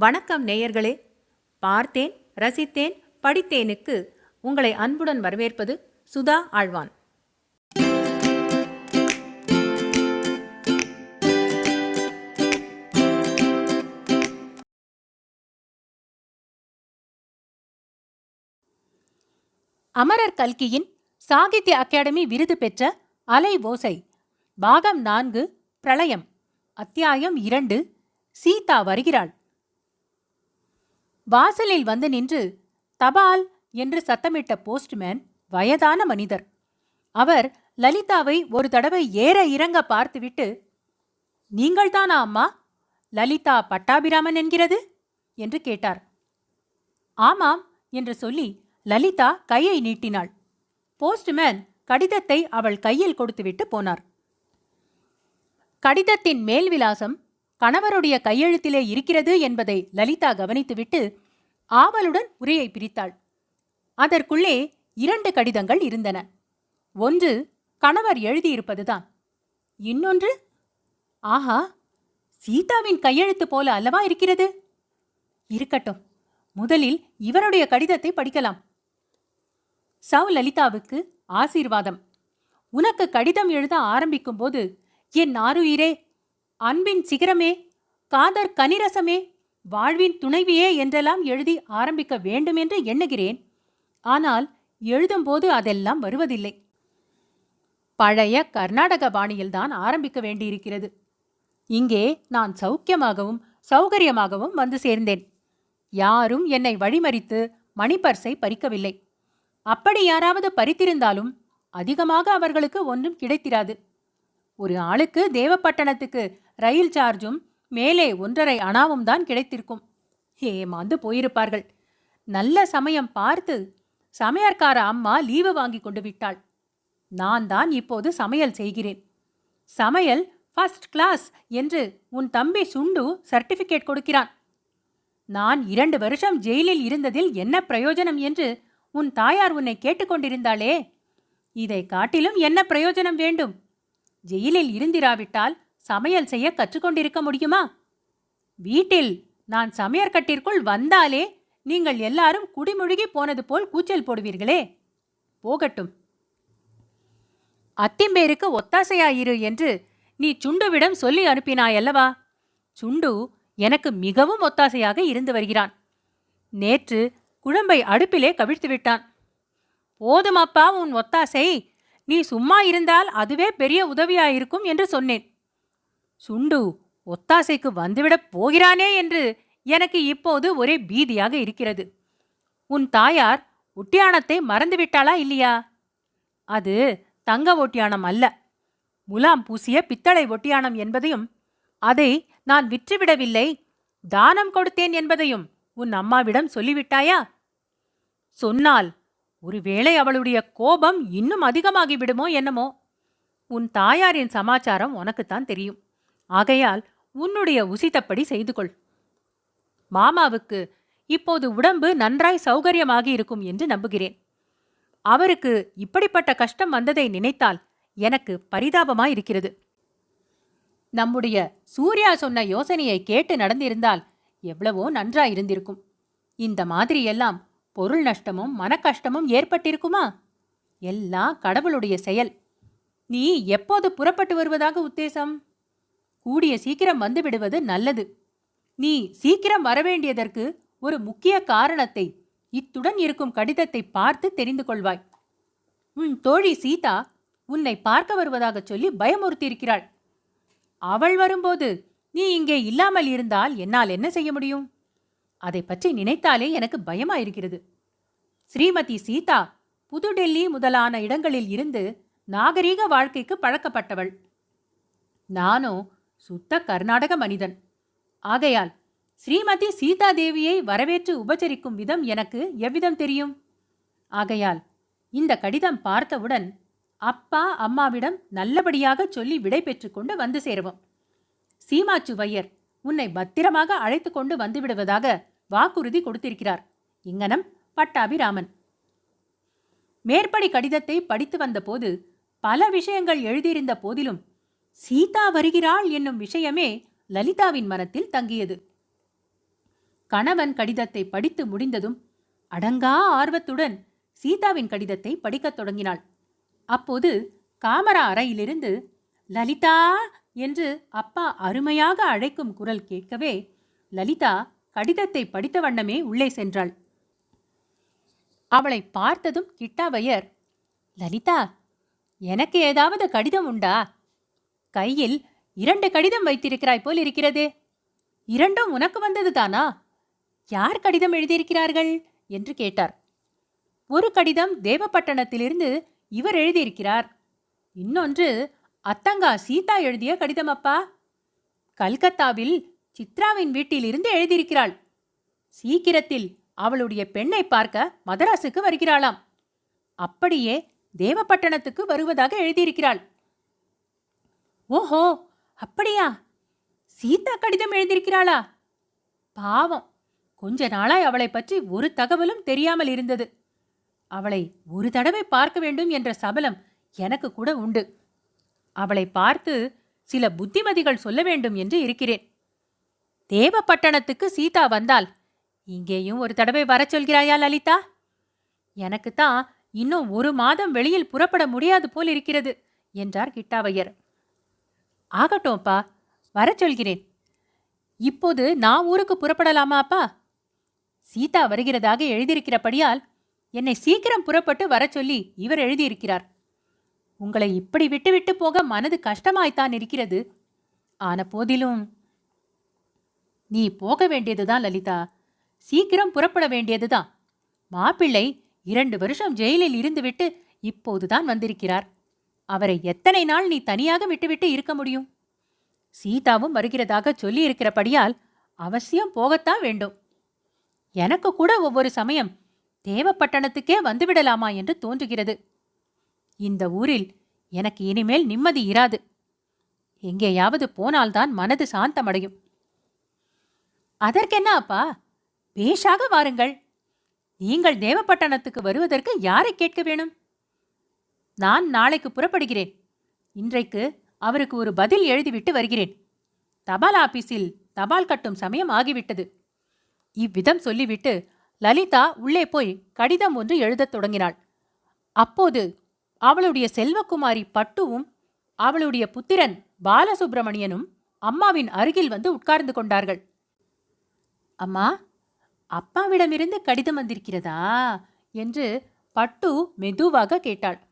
வணக்கம் நேயர்களே. பார்த்தேன் ரசித்தேன் படித்தேனுக்கு உங்களை அன்புடன் வரவேற்பது சுதா ஆழ்வான். அமரர் கல்கியின் சாகித்ய அகாடமி விருது பெற்ற அலை ஓசை பாகம் நான்கு பிரளயம் அத்தியாயம் இரண்டு சீதா வருகிறாள். வாசலில் வந்து நின்று தபால் என்று சத்தமிட்ட போஸ்ட்மேன் வயதான மனிதர். அவர் லலிதாவை ஒரு தடவை ஏற இறங்க பார்த்துவிட்டு நீங்கள்தானா அம்மா? லலிதா பட்டாபிராமன் என்கிறது? என்று கேட்டார். ஆமாம் என்று சொல்லி லலிதா கையை நீட்டினாள். போஸ்ட்மேன் கடிதத்தை அவள் கையில் கொடுத்துவிட்டு போனார். கடிதத்தின் மேல் விலாசம் கணவருடைய கையெழுத்திலே இருக்கிறது என்பதை லலிதா கவனித்துவிட்டு ஆவலுடன் உரையை பிரித்தாள். அதற்குள்ளே இரண்டு கடிதங்கள் இருந்தன. ஒன்று கணவர் எழுதியிருப்பதுதான். இன்னொன்று ஆஹா சீதாவின் கையெழுத்து போல அல்லவா இருக்கிறது? இருக்கட்டும் முதலில் இவருடைய கடிதத்தை படிக்கலாம். சவ் லலிதாவுக்கு ஆசீர்வாதம். உனக்கு கடிதம் எழுத ஆரம்பிக்கும்போது என் ஆருயிரே அன்பின் சிகரமே காதர் கனிரசமே வாழ்வின் துணைவியே என்றெல்லாம் எழுதி ஆரம்பிக்க வேண்டுமென்று எண்ணுகிறேன். ஆனால் எழுதும்போது அதெல்லாம் வருவதில்லை. பழைய கர்நாடக பாணியில்தான் ஆரம்பிக்க வேண்டியிருக்கிறது. இங்கே நான் சௌக்கியமாகவும் சௌகரியமாகவும் வந்து சேர்ந்தேன். யாரும் என்னை வழிமறித்து மணிப்பர்ஸை பறிக்கவில்லை. அப்படி யாராவது பறித்திருந்தாலும் அதிகமாக அவர்களுக்கு ஒன்றும் கிடைத்திராது. ஒரு ஆளுக்கு தேவப்பட்டணத்துக்கு ரயில் சார்ஜும் மேலே ஒன்றரை அணாவும் தான் கிடைத்திருக்கும். ஏமாந்து போயிருப்பார்கள். நல்ல சமயம் பார்த்து சமையற்கார அம்மா லீவு வாங்கி கொண்டு விட்டாள். நான் தான் இப்போது சமையல் செய்கிறேன். சமையல் ஃபர்ஸ்ட் கிளாஸ் என்று உன் தம்பி சுண்டு சர்டிபிகேட் கொடுக்கிறான். நான் இரண்டு வருஷம் ஜெயிலில் இருந்ததில் என்ன பிரயோஜனம் என்று உன் தாயார் உன்னை கேட்டுக்கொண்டிருந்தாளே இதை காட்டிலும் என்ன பிரயோஜனம் வேண்டும்? ஜெயிலில் இருந்திராவிட்டால் சமையல் செய்ய கற்றுக்கொண்டிருக்க முடியுமா? வீட்டில் நான் சமையற்கட்டிற்குள் வந்தாலே நீங்கள் எல்லாரும் குடிமுழுகி போனது போல் கூச்சல் போடுவீர்களே. போகட்டும். அத்திம்பேருக்கு ஒத்தாசையாயிரு என்று நீ சுண்டுவிடம் சொல்லி அனுப்பினாயல்லவா? சுண்டு எனக்கு மிகவும் ஒத்தாசையாக இருந்து வருகிறான். நேற்று குழம்பை அடுப்பிலே கவிழ்த்து விட்டான். போதும் அப்பா உன் ஒத்தாசை. நீ சும்மா இருந்தால் அதுவே பெரிய உதவியாயிருக்கும் என்று சொன்னேன். சுண்டு ஒத்தாசைக்கு வந்துவிடப் போகிறானே என்று எனக்கு இப்போது ஒரே பீதியாக இருக்கிறது. உன் தாயார் ஒட்டியானத்தை மறந்துவிட்டாளா இல்லையா? அது தங்க ஒட்டியானம் அல்ல. முலாம் பூசிய பித்தளை ஒட்டியானம் என்பதையும் அதை நான் விற்றுவிடவில்லை. தானம் கொடுத்தேன் என்பதையும் உன் அம்மாவிடம் சொல்லிவிட்டாயா? சொன்னால் ஒருவேளை அவளுடைய கோபம் இன்னும் அதிகமாகிவிடுமோ என்னமோ? உன் தாயாரின் சமாச்சாரம் உனக்குத்தான் தெரியும். ஆகையால் உன்னுடைய உசித்தப்படி செய்து கொள் மாமாவுக்கு இப்போது உடம்பு நன்றாய் சௌகரியமாகி இருக்கும் என்று நம்புகிறேன். அவருக்கு இப்படிப்பட்ட கஷ்டம் வந்ததை நினைத்தால் எனக்கு பரிதாபமாயிருக்கிறது நம்முடைய சூர்யா சொன்ன யோசனையை கேட்டு நடந்திருந்தால் எவ்வளவோ நன்றாயிருந்திருக்கும் இந்த மாதிரியெல்லாம் பொருள் நஷ்டமும் மனக்கஷ்டமும் ஏற்பட்டிருக்குமா? எல்லாம் கடவுளுடைய செயல். நீ எப்போது புறப்பட்டு வருவதாக உத்தேசம்? கூடிய சீக்கிரம் வந்து விடுவது நல்லது. நீ சீக்கிரம் வரவேண்டியதற்கு ஒரு முக்கிய காரணத்தை இத்துடன் இருக்கும் கடிதத்தை பார்த்து தெரிந்து கொள்வாய். உன் தோழி சீதா உன்னை பார்க்க வருவதாக சொல்லி பயமுறுத்தியிருக்கிறாள். அவள் வரும்போது நீ இங்கே இல்லாமல் இருந்தால் என்னால் என்ன செய்ய முடியும்? அதை பற்றி நினைத்தாலே எனக்கு பயமாயிருக்கிறது. ஸ்ரீமதி சீதா புதுடெல்லி முதலான இடங்களில் இருந்து நாகரீக வாழ்க்கைக்கு பழக்கப்பட்டவள். நானோ சுத்த கர்நாடக மனிதன். ஆகையால் ஸ்ரீமதி சீதாதேவியை வரவேற்று உபச்சரிக்கும் விதம் எனக்கு எவ்விதம் தெரியும்? ஆகையால் இந்த கடிதம் பார்த்தவுடன் அப்பா அம்மாவிடம் நல்லபடியாக சொல்லி விடை பெற்றுக்கொண்டு வந்து சேருவோம். சீமாச்சுவையர் உன்னை பத்திரமாக அழைத்து கொண்டு வந்துவிடுவதாக வாக்குறுதி கொடுத்திருக்கிறார். இங்கனம் பட்டாபிராமன். மேற்படி கடிதத்தை படித்து வந்தபோது பல விஷயங்கள் எழுதியிருந்த போதிலும் சீதா வருகிறாள் என்னும் விஷயமே லலிதாவின் மனத்தில் தங்கியது. கணவன் கடிதத்தை படித்து முடிந்ததும் அடங்கா ஆர்வத்துடன் சீதாவின் கடிதத்தை படிக்கத் தொடங்கினாள். அப்போது காமரா அறையிலிருந்து லலிதா! என்று அப்பா அருமையாக அழைக்கும் குரல் கேட்கவே லலிதா கடிதத்தை படித்த வண்ணமே உள்ளே சென்றாள். அவளை பார்த்ததும் கிட்டாவையர் லலிதா எனக்கு ஏதாவது கடிதம் உண்டா? கையில் இரண்டு கடிதம் வைத்திருக்கிறாய் போல் இருக்கிறதே. இரண்டும் உனக்கு வந்தது தானா? யார் கடிதம் எழுதியிருக்கிறார்கள்? என்று கேட்டார். ஒரு கடிதம் தேவப்பட்டணத்திலிருந்து இவர் எழுதியிருக்கிறார். இன்னொன்று அத்தங்கா சீதா எழுதிய கடிதம் அப்பா கல்கத்தாவில் சித்ராவின் வீட்டிலிருந்து எழுதியிருக்கிறாள். சீக்கிரத்தில் அவளுடைய பெண்ணை பார்க்க மதராசுக்கு வருகிறாளாம். அப்படியே தேவப்பட்டணத்துக்கு வருவதாக எழுதியிருக்கிறாள். ஓஹோ அப்படியா? சீதா கடிதம் எழுதியிருக்கிறாளா? பாவம் கொஞ்ச நாளாய் அவளை பற்றி ஒரு தகவலும் தெரியாமல் இருந்தது. அவளை ஒரு தடவை பார்க்க வேண்டும் என்ற சபலம் எனக்கு கூட உண்டு. அவளை பார்த்து சில புத்திமதிகள் சொல்ல வேண்டும் என்று இருக்கிறேன். தேவப்பட்டணத்துக்கு சீதா வந்தால் இங்கேயும் ஒரு தடவை வரச் சொல்கிறாயா லலிதா? எனக்குத்தான் இன்னும் ஒரு மாதம் வெளியில் புறப்பட முடியாது போல் இருக்கிறது என்றார் கிட்டாவையர். ஆகட்டும்ப்பா வரச் சொல்கிறேன். இப்போது நான் ஊருக்கு புறப்படலாமா அப்பா? சீதா வருகிறதாக எழுதியிருக்கிறபடியால் என்னை சீக்கிரம் புறப்பட்டு வரச் சொல்லி இவர் எழுதியிருக்கிறார். உங்களை இப்படி விட்டுவிட்டு போக மனது கஷ்டமாய்த்தான் இருக்கிறது. ஆன போதிலும் நீ போக வேண்டியதுதான் லலிதா. சீக்கிரம் புறப்பட வேண்டியதுதான். மாப்பிள்ளை இரண்டு வருஷம் ஜெயிலில் இருந்துவிட்டு இப்போதுதான் வந்திருக்கிறார். அவரை எத்தனை நாள் நீ தனியாக விட்டுவிட்டு இருக்க முடியும்? சீதாவும் வருகிறதாக சொல்லியிருக்கிறபடியால் அவசியம் போகத்தான் வேண்டும். எனக்கு கூட ஒவ்வொரு சமயம் தேவப்பட்டணத்துக்கே வந்துவிடலாமா என்று தோன்றுகிறது. இந்த ஊரில் எனக்கு இனிமேல் நிம்மதி இராது. எங்கேயாவது போனால்தான் மனது சாந்தமடையும். அதற்கென்ன அப்பா? பேஷாக வாருங்கள். நீங்கள் தேவப்பட்டணத்துக்கு வருவதற்கு யாரை கேட்க வேணும்? நான் நாளைக்கு புறப்படுகிறேன். இன்றைக்கு அவருக்கு ஒரு பதில் எழுதிவிட்டு வருகிறேன். தபால் ஆபீஸில் தபால் கட்டும் சமயம் ஆகிவிட்டது. இவ்விதம் சொல்லிவிட்டு லலிதா உள்ளே போய் கடிதம் ஒன்று எழுதத் தொடங்கினாள். அப்போது அவளுடைய செல்வகுமாரி பட்டுவும் அவளுடைய புத்திரன் பாலசுப்பிரமணியனும் அம்மாவின் அருகில் வந்து உட்கார்ந்து கொண்டார்கள். அம்மா அப்பாவிடமிருந்து கடிதம் வந்திருக்கிறதா? என்று பட்டு மெதுவாக கேட்டாள்.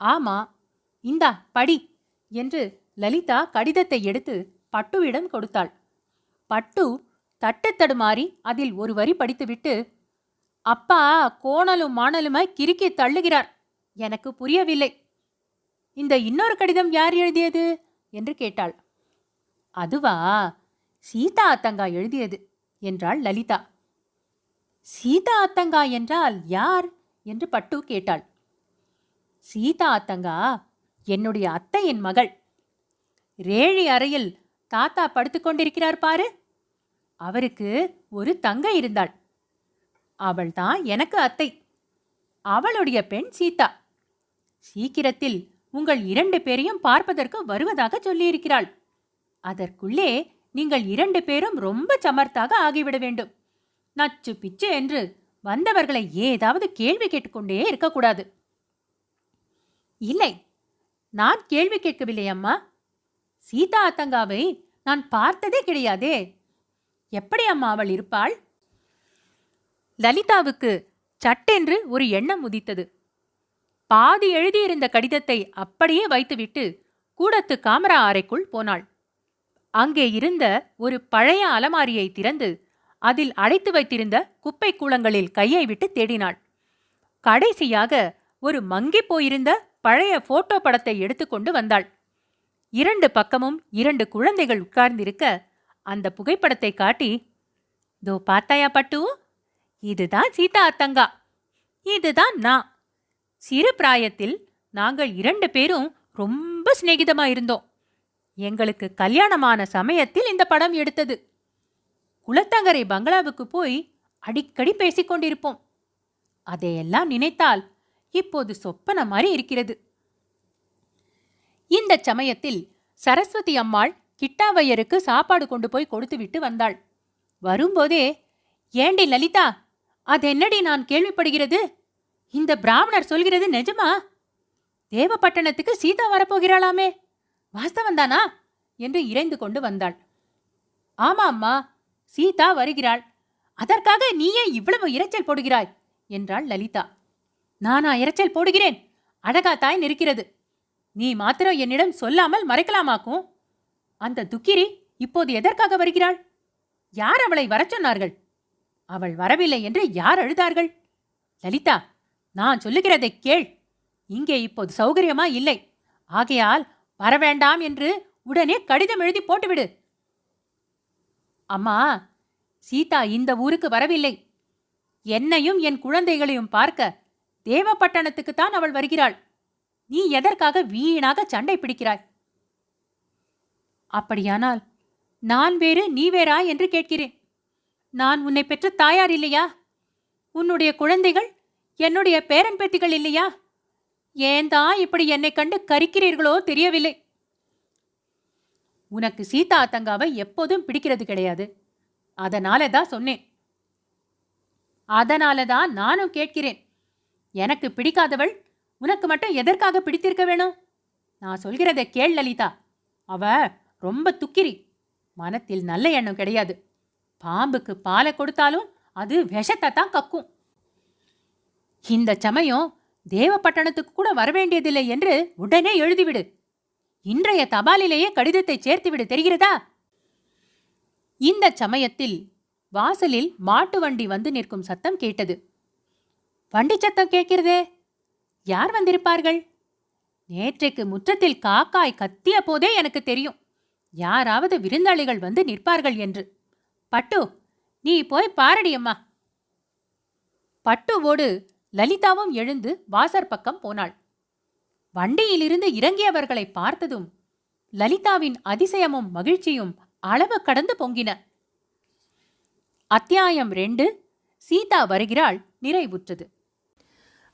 ஆமா இந்தா படி என்று லலிதா கடிதத்தை எடுத்து பட்டுவிடம் கொடுத்தாள். பட்டு தட்டு தடுமாறி அதில் ஒரு வரி படித்துவிட்டு அப்பா கோணலும் மாணலுமாய் கிறுக்கி தள்ளுகிறார். எனக்கு புரியவில்லை. இந்த இன்னொரு கடிதம் யார் எழுதியது? என்று கேட்டாள். அதுவா? சீதா அத்தங்கா எழுதியது என்றாள் லலிதா. சீதா அத்தங்கா என்றால் யார்? என்று பட்டு கேட்டாள். சீதா அத்தங்கா என்னுடைய அத்தையின் மகள். ரேழி அறையில் தாத்தா படுத்துக்கொண்டிருக்கிறார் பாரு. அவருக்கு ஒரு தங்கை இருந்தாள். அவள்தான் எனக்கு அத்தை. அவளுடைய பெண் சீதா. சீக்கிரத்தில் உங்கள் இரண்டு பேரையும் பார்ப்பதற்கு வருவதாக சொல்லியிருக்கிறாள். அதற்குள்ளே நீங்கள் இரண்டு பேரும் ரொம்ப சமர்த்தாக ஆகிவிட வேண்டும். நச்சு பிச்சு என்று வந்தவர்களை ஏதாவது கேள்வி கேட்டுக்கொண்டே இருக்கக்கூடாது. இல்லை. நான் கேள்வி கேட்கவில்லை அம்மா. சீதா அத்தங்காவை நான் பார்த்ததே கிடையாதே. எப்படி அம்மா அவள் இருப்பாள்? லலிதாவுக்கு சட்டென்று ஒரு எண்ணம் உதித்தது. பாதி எழுதியிருந்த கடிதத்தை அப்படியே வைத்துவிட்டு கூடத்து காமரா அறைக்குள் போனாள். அங்கே இருந்த ஒரு பழைய அலமாரியை திறந்து அதில் அடைத்து வைத்திருந்த குப்பை கூளங்களில் கையை விட்டு தேடினாள். கடைசியாக ஒரு மங்கிப் போயிருந்த பழைய போட்டோ படத்தை எடுத்துக்கொண்டு வந்தாள். இரண்டு பக்கமும் இரண்டு குழந்தைகள் உட்கார்ந்திருக்க அந்த புகைப்படத்தை காட்டி தோ பார்த்தாயா பட்டு? இதுதான் சீதா அத்தங்கா. இதுதான் நான். சிறு பிராயத்தில் நாங்கள் இரண்டு பேரும் ரொம்ப சிநேகிதமா இருந்தோம். எங்களுக்கு கல்யாணமான சமயத்தில் இந்த படம் எடுத்தது. குளத்தங்கரை பங்களாவுக்கு போய் அடிக்கடி பேசிக்கொண்டிருப்போம். அதையெல்லாம் நினைத்தால் இப்போது சொப்பன மாதிரி இருக்கிறது. இந்த சமயத்தில் சரஸ்வதி அம்மாள் கிட்டாவையருக்கு சாப்பாடு கொண்டு போய் கொடுத்துவிட்டு வந்தாள். வரும்போதே ஏண்டி லலிதா அது என்னடி நான் கேள்விப்படுகிறது? இந்த பிராமணர் சொல்கிறது நிஜமா? தேவப்பட்டணத்துக்கு சீதா வரப்போகிறாளாமே வாஸ்தவந்தானா என்று இறைந்து கொண்டு வந்தாள். ஆமா அம்மா சீதா வருகிறாள். அதற்காக நீயே இவ்வளவு இரைச்சல் போடுகிறாய் என்றாள் லலிதா. நானா இறைச்சல் போடுகிறேன். அழகாத்தாய் நிற்கிறது. நீ மாத்திரம் என்னிடம் சொல்லாமல் மறைக்கலாமாக்கும்? அந்த துக்கிரி இப்போது எதற்காக வருகிறாள்? யார் அவளை வரச் சொன்னார்கள்? அவள் வரவில்லை என்று யார் அழுதார்கள்? லலிதா நான் சொல்லுகிறதை கேள். இங்கே இப்போது சௌகரியமா இல்லை. ஆகையால் வரவேண்டாம் என்று உடனே கடிதம் எழுதி போட்டுவிடு. அம்மா சீதா இந்த ஊருக்கு வரவில்லை. என்னையும் என் குழந்தைகளையும் பார்க்க தேவப்பட்டணத்துக்குத்தான் அவள் வருகிறாள். நீ எதற்காக வீணாக சண்டை பிடிக்கிறாய்? அப்படியானால் நான் வேறு நீ வேறா என்று கேட்கிறேன். நான் உன்னை பெற்ற தாயார் இல்லையா? உன்னுடைய குழந்தைகள் என்னுடைய பேரன் பேத்திகள் இல்லையா? ஏன் தான் இப்படி என்னை கண்டு கரிக்கிறீர்களோ தெரியவில்லை. உனக்கு சீதா அத்தங்காவை எப்போதும் பிடிக்கிறது கிடையாது. அதனால தான் சொன்னேன். அதனால தான் நானும் கேட்கிறேன். எனக்கு பிடிக்காதவள் உனக்கு மட்டும் எதற்காக பிடித்திருக்க வேணும்? நான் சொல்கிறதை கேள் லலிதா. அவ ரொம்ப துக்கிரி. மனத்தில் நல்ல எண்ணம் கிடையாது. பாம்புக்கு பாலை கொடுத்தாலும் அது விஷத்தை தான் கக்கும். இந்த சமயம் தேவப்பட்டணத்துக்கு கூட வரவேண்டியதில்லை என்று உடனே எழுதிவிடு. இன்றைய தபாலிலேயே கடிதத்தை சேர்த்துவிடு தெரிகிறதா? இந்த சமயத்தில் வாசலில் மாட்டு வண்டி வந்து நிற்கும் சத்தம் கேட்டது. வண்டி சத்தம் கேட்கிறதே? யார் வந்திருப்பார்கள்? நேற்றைக்கு முற்றத்தில் காக்காய் கத்திய போதே எனக்கு தெரியும். யாராவது விருந்தாளிகள் வந்து நிற்பார்கள் என்று. பட்டு நீ போய் பாரடி அம்மா. பட்டுவோடு லலிதாவும் எழுந்து வாசற் பக்கம் போனாள். வண்டியிலிருந்து இறங்கியவர்களை பார்த்ததும் லலிதாவின் அதிசயமும் மகிழ்ச்சியும் அளவு கடந்து பொங்கின. அத்தியாயம் ரெண்டு சீதா வருகிறாள் நிறைவுற்றது.